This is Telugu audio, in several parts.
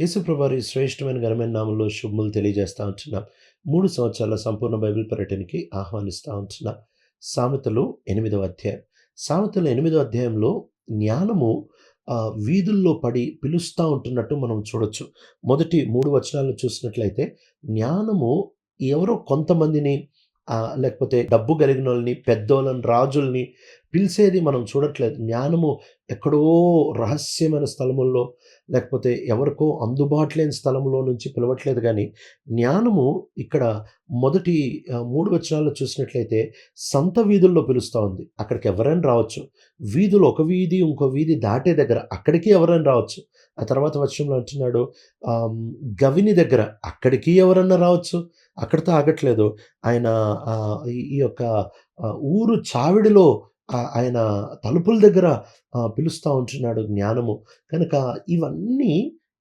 యేసుప్రభారి శ్రేష్టమైన ఘనమైన నామంలో శుభములు తెలియజేస్తూ ఉంటున్నాం. మూడు సంవత్సరాల సంపూర్ణ బైబిల్ పర్యటనకి ఆహ్వానిస్తూ ఉంటున్నాం. సామెతలు ఎనిమిదవ అధ్యాయం. సామెతలు ఎనిమిదవ అధ్యాయంలో జ్ఞానము వీధుల్లో పడి పిలుస్తూ ఉంటున్నట్టు మనం చూడొచ్చు. మొదటి మూడు వచనాలను చూసినట్లయితే జ్ఞానము ఎవరో కొంతమందిని లేకపోతే డబ్బు కలిగిన వాళ్ళని పెద్దోళ్ళని రాజుల్ని పిలిచేది మనం చూడట్లేదు. జ్ఞానము ఎక్కడో రహస్యమైన స్థలముల్లో లేకపోతే ఎవరికో అందుబాటు లేని స్థలంలో నుంచి పిలవట్లేదు కానీ జ్ఞానము ఇక్కడ మొదటి మూడు వచనాల్లో చూసినట్లయితే సంత వీధుల్లో పిలుస్తూ ఉంది. అక్కడికి ఎవరైనా రావచ్చు. వీధులు ఒక వీధి ఇంకో వీధి దాటే దగ్గర అక్కడికి ఎవరైనా రావచ్చు. ఆ తర్వాత వచనంలో అంటున్నాడు గవిని దగ్గర అక్కడికి ఎవరన్నా రావచ్చు? అక్కడితో ఆగట్లేదు. ఆయన ఈ యొక్క ఊరు చావిడిలో ఆయన తలుపుల దగ్గర పిలుస్తూ ఉంటున్నాడు జ్ఞానము. కనుక ఇవన్నీ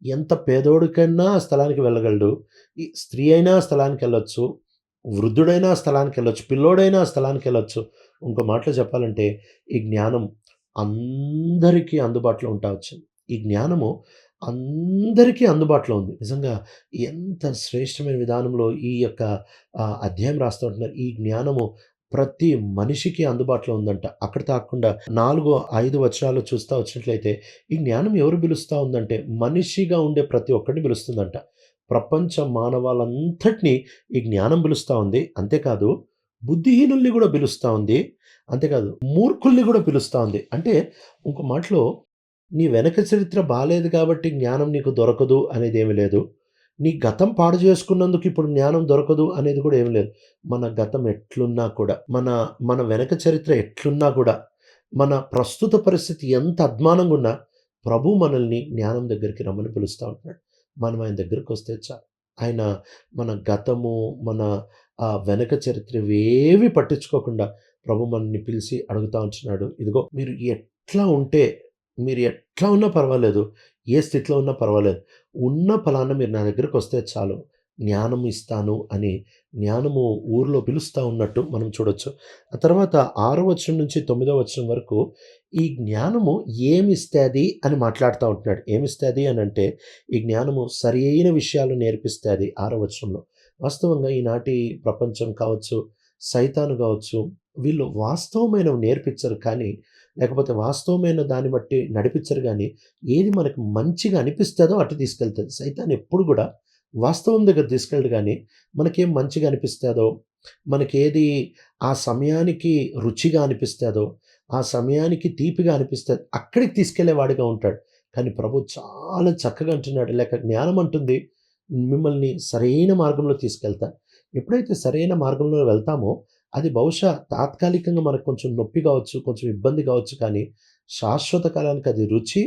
ఎంత పేదోడికైనా స్థలానికి వెళ్ళగలడు. ఈ స్త్రీ అయినా స్థలానికి వెళ్ళొచ్చు వృద్ధుడైనా స్థలానికి వెళ్ళొచ్చు పిల్లోడైనా స్థలానికి వెళ్ళొచ్చు. ఇంకో మాటలో చెప్పాలంటే ఈ జ్ఞానం అందరికీ అందుబాటులో ఉంటా వచ్చింది. ఈ జ్ఞానము అందరికీ అందుబాటులో ఉంది. నిజంగా ఎంత శ్రేష్టమైన విధానంలో ఈ యొక్క అధ్యాయం రాస్తూ ఉంటున్నారు. ఈ జ్ఞానము ప్రతి మనిషికి అందుబాటులో ఉందంట. అక్కడ తాకుండా నాలుగు ఐదు వచనాలు చూస్తూ వచ్చినట్లయితే ఈ జ్ఞానం ఎవరు పిలుస్తూ ఉందంటే మనిషిగా ఉండే ప్రతి ఒక్కరిని పిలుస్తుందంట. ప్రపంచ మానవాలంతటినీ ఈ జ్ఞానం పిలుస్తూ ఉంది. అంతేకాదు బుద్ధిహీనుల్ని కూడా పిలుస్తూ ఉంది. అంతేకాదు మూర్ఖుల్ని కూడా పిలుస్తూ ఉంది. అంటే ఇంకో మాటలో నీ వెనక చరిత్ర బాగాలేదు కాబట్టి జ్ఞానం నీకు దొరకదు అనేది ఏమీ లేదు. నీ గతం పాడు చేసుకున్నందుకు ఇప్పుడు జ్ఞానం దొరకదు అనేది కూడా ఏమీ లేదు. మన గతం ఎట్లున్నా కూడా మన మన వెనక చరిత్ర ఎట్లున్నా కూడా మన ప్రస్తుత పరిస్థితి ఎంత అద్మానంగా ఉన్నా ప్రభు మనల్ని జ్ఞానం దగ్గరికి రమ్మని పిలుస్తూ ఉంటున్నాడు. మనం ఆయన దగ్గరికి వస్తే చాలు. ఆయన మన గతము మన ఆ వెనక చరిత్ర ఏవి పట్టించుకోకుండా ప్రభు మనల్ని పిలిచి అడుగుతా ఉంటున్నాడు. ఇదిగో మీరు ఎట్లా ఉంటే మీరు ఎట్లా ఉన్నా పర్వాలేదు ఏ స్థితిలో ఉన్నా పర్వాలేదు. ఉన్న ఫలాన మీరు నా దగ్గరికి వస్తే చాలు. జ్ఞానం ఇస్తాను అని జ్ఞానము ఊరిలో పిలుస్తూ ఉన్నట్టు మనం చూడొచ్చు. ఆ తర్వాత ఆరో వచనం నుంచి తొమ్మిదో వచనం వరకు ఈ జ్ఞానము ఏమిస్తుంది అని మాట్లాడుతూ ఉంటున్నాడు. ఏమిస్తుంది అని అంటే ఈ జ్ఞానము సరి అయిన విషయాలు నేర్పిస్తుంది ఆరో వచనంలో. వాస్తవంగా ఈనాటి ప్రపంచం కావచ్చు సైతాను కావచ్చు వీళ్ళు వాస్తవమైనవి నేర్పించరు కానీ లేకపోతే వాస్తవమైన దాన్ని బట్టి నడిపించరు కానీ ఏది మనకు మంచిగా అనిపిస్తుందో అటు తీసుకెళ్తుంది. సైతాన్ని ఎప్పుడు కూడా వాస్తవం దగ్గర తీసుకెళ్ళడు కానీ మనకేం మంచిగా అనిపిస్తుందో మనకేది ఆ సమయానికి రుచిగా అనిపిస్తుందో ఆ సమయానికి తీపిగా అనిపిస్తుంది అక్కడికి తీసుకెళ్ళేవాడిగా ఉంటాడు. కానీ ప్రభు చాలా చక్కగా అంటున్నాడు. లేక జ్ఞానం అంటుంది మిమ్మల్ని సరైన మార్గంలో తీసుకెళ్తా. ఎప్పుడైతే సరైన మార్గంలో వెళ్తామో అది బహుశా తాత్కాలికంగా మనకు కొంచెం నొప్పి కావచ్చు కొంచెం ఇబ్బంది కావచ్చు కానీ శాశ్వత కాలానికి అది రుచి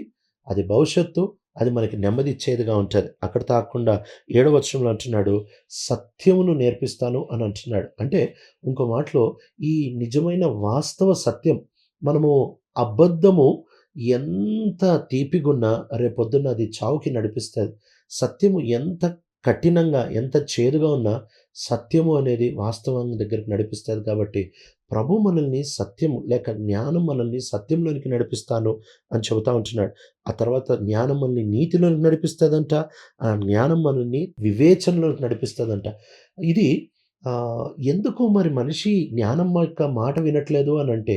అది భవిష్యత్తు అది మనకి నెమ్మది ఇచ్చేదిగా ఉంటుంది. అక్కడ తాకుండా ఏడవ వచనంలో అంటున్నాడు సత్యమును నేర్పిస్తాను అని అంటున్నాడు. అంటే ఇంకో మాటలో ఈ నిజమైన వాస్తవ సత్యం మనము అబద్ధము ఎంత తీపిగున్నా రేపొద్దున్న అది చావుకి నడిపిస్తుంది. సత్యము ఎంత కఠినంగా ఎంత చేదుగా ఉన్నా సత్యము అనేది వాస్తవం దగ్గరికి నడిపిస్తుంది కాబట్టి ప్రభు మనల్ని సత్యము లేక జ్ఞానం మనల్ని సత్యంలోనికి నడిపిస్తాను అని చెబుతా ఉంటున్నాడు. ఆ తర్వాత జ్ఞానం మనల్ని నీతిలోనికి నడిపిస్తుందంట ఆ జ్ఞానం మనల్ని వివేచనలోకి నడిపిస్తుందంట. ఇది ఎందుకు మరి మనిషి జ్ఞానం యొక్క మాట వినట్లేదు అని అంటే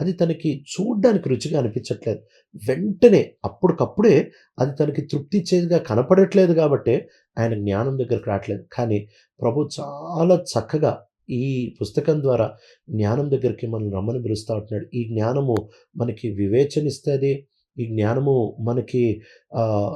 అది తనకి చూడ్డానికి రుచిగా అనిపించట్లేదు. వెంటనే అప్పటికప్పుడే అది తనకి తృప్తి ఇచ్చేదిగా కనపడట్లేదు కాబట్టే ఆయన జ్ఞానం దగ్గరికి రావట్లేదు. కానీ ప్రభు చాలా చక్కగా ఈ పుస్తకం ద్వారా జ్ఞానం దగ్గరికి మనం రమ్మని పిలుస్తూ ఉంటున్నాడు. ఈ జ్ఞానము మనకి వివేచనిస్తుంది. ఈ జ్ఞానము మనకి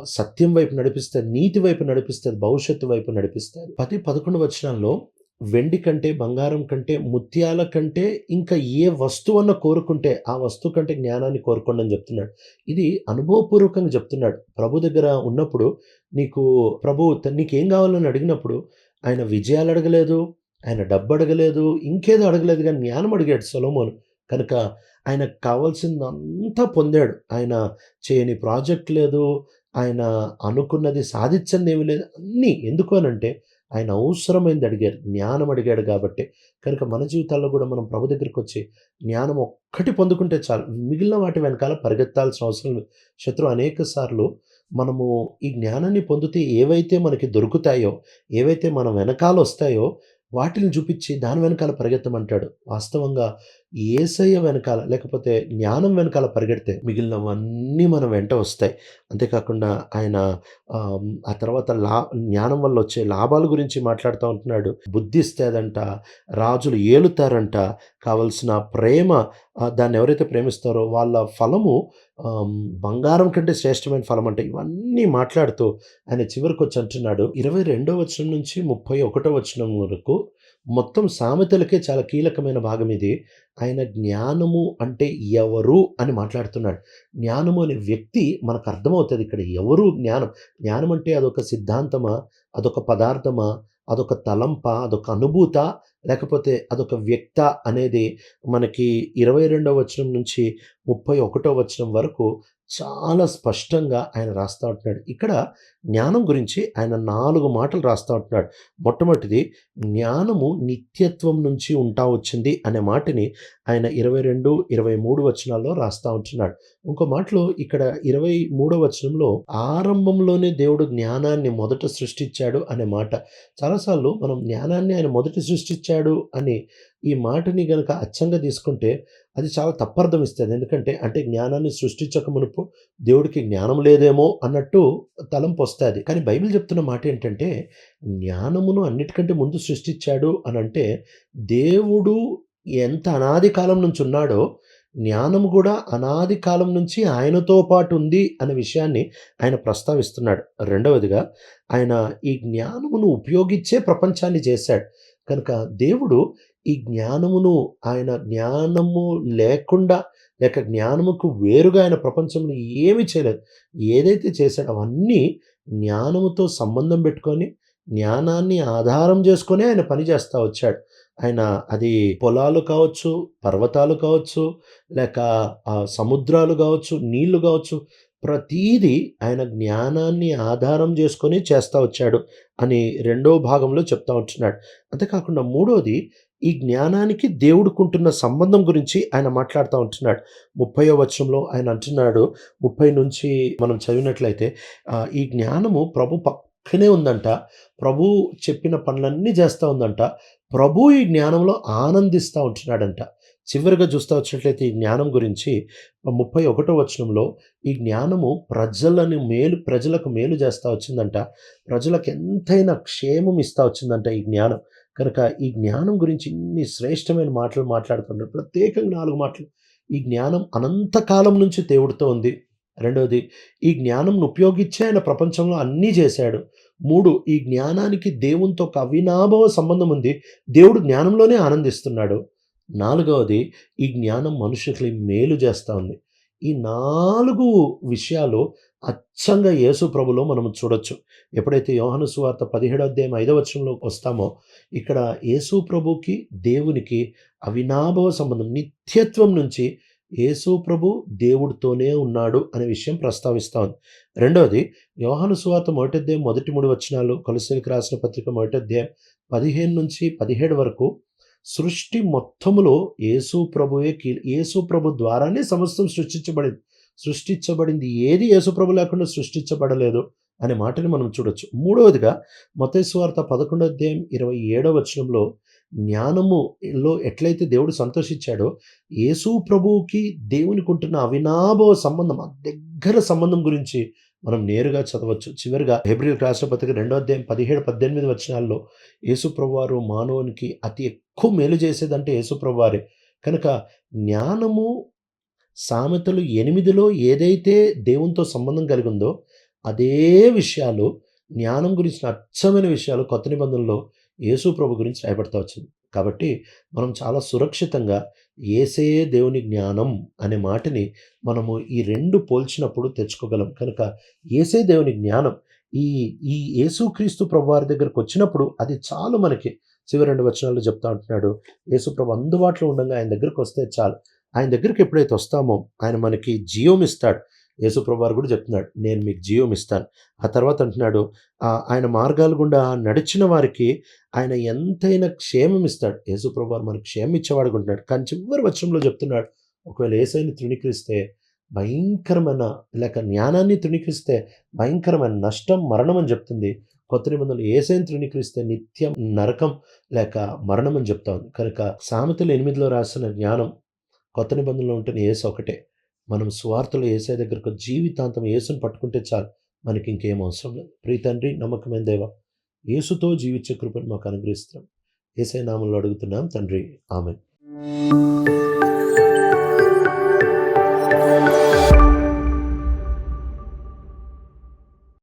సత్యం వైపు నడిపిస్తుంది. నీతి వైపు నడిపిస్తుంది. భవిష్యత్తు వైపు నడిపిస్తుంది. పది పదకొండు వచనంలో వెండి కంటే బంగారం కంటే ముత్యాల కంటే ఇంకా ఏ వస్తువన్న కోరుకుంటే ఆ వస్తువు కంటే జ్ఞానాన్ని కోరుకోండి అని చెప్తున్నాడు. ఇది అనుభవపూర్వకంగా చెప్తున్నాడు. ప్రభు దగ్గర ఉన్నప్పుడు నీకు ప్రభు నీకేం కావాలని అడిగినప్పుడు ఆయన విజయాలు అడగలేదు ఆయన డబ్బు అడగలేదు ఇంకేదో అడగలేదు కానీ జ్ఞానం అడిగాడు సొలోమోను. కనుక ఆయనకు కావాల్సిందంతా పొందాడు. ఆయన చేయని ప్రాజెక్ట్ లేదు ఆయన అనుకున్నది సాధించింది ఏమీ లేదు అన్నీ. ఎందుకు అనంటే ఆయన అవసరమైంది అడిగారు జ్ఞానం అడిగాడు కాబట్టి. కనుక మన జీవితాల్లో కూడా మనం ప్రభు దగ్గరికి వచ్చి జ్ఞానం ఒక్కటి పొందుకుంటే చాలు. మిగిలిన వాటి వెనకాల పరిగెత్తాల్సిన అవసరం లేదు. శత్రు అనేక సార్లు మనము ఈ జ్ఞానాన్ని పొందితే ఏవైతే మనకి దొరుకుతాయో, ఏవైతే మన వెనకాల వస్తాయో వాటిని చూపించి దాని వెనకాల పరిగెత్తమంటాడు. వాస్తవంగా ఏసయ్య వెనకాల లేకపోతే జ్ఞానం వెనకాల పరిగెడితే మిగిలినవన్నీ మన వెంట వస్తాయి. అంతేకాకుండా ఆయన ఆ తర్వాత లా జ్ఞానం వల్ల వచ్చే లాభాల గురించి మాట్లాడుతూ ఉంటున్నాడు. బుద్ధి రాజులు ఏలుతారంట, కావాల్సిన ప్రేమ దాన్ని ఎవరైతే ప్రేమిస్తారో వాళ్ళ ఫలము బంగారం కంటే శ్రేష్టమైన ఫలం అంటే ఇవన్నీ మాట్లాడుతూ ఆయన చివరికి వచ్చి అంటున్నాడు 22 వచనం నుంచి 31 వచనం వరకు మొత్తం సామెతలకే చాలా కీలకమైన భాగం ఇది. ఆయన జ్ఞానము అంటే ఎవరు అని మాట్లాడుతున్నాడు. జ్ఞానము అనే వ్యక్తి మనకు అర్థమవుతుంది ఇక్కడ ఎవరు జ్ఞానం. జ్ఞానం అంటే అదొక సిద్ధాంతమా? అదొక పదార్థమా? అదొక తలంప అదొక అనుభూత లేకపోతే అదొక వ్యక్త అనేది మనకి 22 వచనం నుంచి 31 వచనం వరకు చాలా స్పష్టంగా ఆయన రాస్తా ఉంటున్నాడు. ఇక్కడ జ్ఞానం గురించి ఆయన నాలుగు మాటలు రాస్తా ఉంటున్నాడు. మొట్టమొదటిది జ్ఞానము నిత్యత్వం నుంచి ఉంటా వచ్చింది అనే మాటని ఆయన 22, 23 వచనాల్లో రాస్తా ఉంటున్నాడు. ఇంకో మాటలో ఇక్కడ 23 వచనంలో ఆరంభంలోనే దేవుడు జ్ఞానాన్ని మొదట సృష్టించాడు అనే మాట. చాలాసార్లు మనం జ్ఞానాన్ని ఆయన మొదట సృష్టించాడు అని ఈ మాటని గనక అచ్చంగా తీసుకుంటే అది చాలా తప్పర్థం ఇస్తుంది ఎందుకంటే అంటే జ్ఞానాన్ని సృష్టించక మునుపు దేవుడికి జ్ఞానం లేదేమో అన్నట్టు తలంపొస్తది. కానీ బైబిల్ చెప్తున్న మాట ఏంటంటే జ్ఞానమును అన్నిటికంటే ముందు సృష్టించాడు అని అంటే దేవుడు ఎంత అనాది కాలం నుంచి ఉన్నాడో జ్ఞానము కూడా అనాది కాలం నుంచి ఆయనతో పాటు ఉంది అనే విషయాన్ని ఆయన ప్రస్తావిస్తున్నాడు. రెండవదిగా ఆయన ఈ జ్ఞానమును ఉపయోగించే ప్రపంచాన్ని చేశాడు. కనుక దేవుడు ఈ జ్ఞానమును ఆయన జ్ఞానము లేకుండా లేక జ్ఞానముకు వేరుగా ఆయన ప్రపంచంలో ఏమి చేయలేదు. ఏదైతే చేశాడో అవన్నీ జ్ఞానముతో సంబంధం పెట్టుకొని, జ్ఞానాన్ని ఆధారం చేసుకొని ఆయన పని చేస్తూ వచ్చాడు. ఆయన అది పొలాలు కావచ్చు, పర్వతాలు కావచ్చు, లేక సముద్రాలు కావచ్చు నీళ్ళు కావచ్చు ప్రతీదీ ఆయన జ్ఞానాన్ని ఆధారం చేసుకొని చేస్తూ వచ్చాడు అని రెండో భాగంలో చెప్తా ఉంటున్నాడు. అంతేకాకుండా మూడోది ఈ జ్ఞానానికి దేవుడుకుంటున్న సంబంధం గురించి ఆయన మాట్లాడుతూ ఉంటున్నాడు. 30 వచనంలో ఆయన అంటున్నాడు 30 నుంచి మనం చదివినట్లయితే ఈ జ్ఞానము ప్రభు పక్కనే ఉందంట. ప్రభువు చెప్పిన పనులన్నీ చేస్తూ ఉందంట. ప్రభు ఈ జ్ఞానంలో ఆనందిస్తూ ఉంటున్నాడంట. చివరిగా చూస్తా వచ్చినట్లయితే ఈ జ్ఞానం గురించి 31 వచనంలో ఈ జ్ఞానము ప్రజలను మేలు ప్రజలకు మేలు చేస్తూ వచ్చిందంట. ప్రజలకు ఎంతైనా క్షేమం ఇస్తా వచ్చిందంట ఈ జ్ఞానం. కనుక ఈ జ్ఞానం గురించి ఇన్ని శ్రేష్టమైన మాటలు మాట్లాడుతున్నాడు. ప్రత్యేకంగా నాలుగు మాటలు. ఈ జ్ఞానం అనంత కాలం నుంచి దేవుడితో ఉంది. రెండవది ఈ జ్ఞానంను ఉపయోగించి ఆయన ప్రపంచంలో అన్నీ చేశాడు. మూడు ఈ జ్ఞానానికి దేవునితో ఒక అవినాభావ సంబంధం ఉంది. దేవుడు జ్ఞానంలోనే ఆనందిస్తున్నాడు. నాలుగవది ఈ జ్ఞానం మనుషులకి మేలు చేస్తూ ఉంది. ఈ నాలుగు విషయాలు అచ్చంగా యేసు ప్రభులో మనం చూడొచ్చు. ఎప్పుడైతే యోహను సువార్త 17 అధ్యాయం 5 వచనంలోకి వస్తామో ఇక్కడ యేసు ప్రభుకి, దేవునికి అవినాభవ సంబంధం నిత్యత్వం నుంచి యేసు ప్రభు దేవుడితోనే ఉన్నాడు అనే విషయం ప్రస్తావిస్తా ఉంది. రెండోది యోహాను సువార్త మొదటి అధ్యాయం మొదటి మూడు వచనాలు, కొలస్సీలకు రాసిన పత్రిక మొదటి అధ్యాయం 15-17 వరకు సృష్టి మొత్తములో యేసు ప్రభువే యేసు ప్రభు ద్వారానే సమస్తం సృష్టించబడింది. సృష్టించబడింది ఏది యేసు ప్రభు లేకుండా సృష్టించబడలేదు అనే మాటని మనం చూడొచ్చు. మూడవదిగా మత్తయి సువార్త 11 అధ్యాయం 27 వచనంలో జ్ఞానములో ఎట్లయితే దేవుడు సంతోషించాడో యేసు ప్రభువుకి దేవునికుంటున్న అవినాభవ సంబంధం ఆ దగ్గర సంబంధం గురించి మనం నేరుగా చదవచ్చు. చివరిగా హెబ్రీయులకు రాష్ట్రపతికి రెండో అధ్యాయం 17, 18 వచనాల్లో యేసుప్రభువారు మానవునికి అతి ఎక్కువ మేలు చేసేదంటే యేసు కనుక జ్ఞానము సామెతలు ఎనిమిదిలో ఏదైతే దేవునితో సంబంధం కలిగి ఉందో అదే విషయాలు జ్ఞానం గురించిన అచ్చమైన విషయాలు కొత్త నిబంధనలో యేసు ప్రభు గురించి రాయబడతా వచ్చింది. కాబట్టి మనం చాలా సురక్షితంగా ఏసే దేవుని జ్ఞానం అనే మాటని మనము ఈ రెండు పోల్చినప్పుడు తెచ్చుకోగలం. కనుక యేసే దేవుని జ్ఞానం. ఈ ఈ యేసుక్రీస్తు ప్రభువారి దగ్గరకొచ్చినప్పుడు అది చాలు మనకి. చివరి రెండు వచనాల్లో చెప్తా ఉంటున్నాడు. యేసుప్రభు అందుబాటులో ఉండంగా ఆయన దగ్గరకొస్తే చాలు. ఆయన దగ్గరికి ఎప్పుడైతే వస్తామో ఆయన మనకి జీవం ఇస్తాడు. యేసుప్రభు కూడా చెప్తున్నాడు. నేను మీకు జీవం ఇస్తాను. ఆ తర్వాత అంటున్నాడు ఆయన మార్గాల గుండా నడిచిన వారికి ఆయన ఎంతైనా క్షేమం ఇస్తాడు. యేసుప్రభు మనకు క్షేమం ఇచ్చేవాడు ఉంటున్నాడు. కానీ చివరి వచనంలో చెప్తున్నాడు. ఒకవేళ ఏసైని తృణీకరిస్తే భయంకరమైన లేక జ్ఞానాన్ని తృణీకరిస్తే భయంకరమైన నష్టం మరణం అని చెప్తుంది కొత్త నిబంధనలు ఏసైని తృణీకరిస్తే నిత్యం నరకం లేక మరణం అని చెప్తా ఉంది కనుక సామెతలు ఎనిమిదిలో రాసిన జ్ఞానం కొత్త నిబంధనలో ఉంటున్న ఏసు ఒకటే మనం స్వార్థలు ఏసే దగ్గరకు జీవితాంతం ఏసును పట్టుకుంటే చాలు. మనకి ఇంకేం అవసరం లేదు. ప్రీ తండ్రి నమ్మకమైన దేవ ఏసుతో జీవించే కృపను మాకు అనుగ్రహిస్తున్నాం. ఏసై నామంలో అడుగుతున్నాం. తండ్రి ఆమె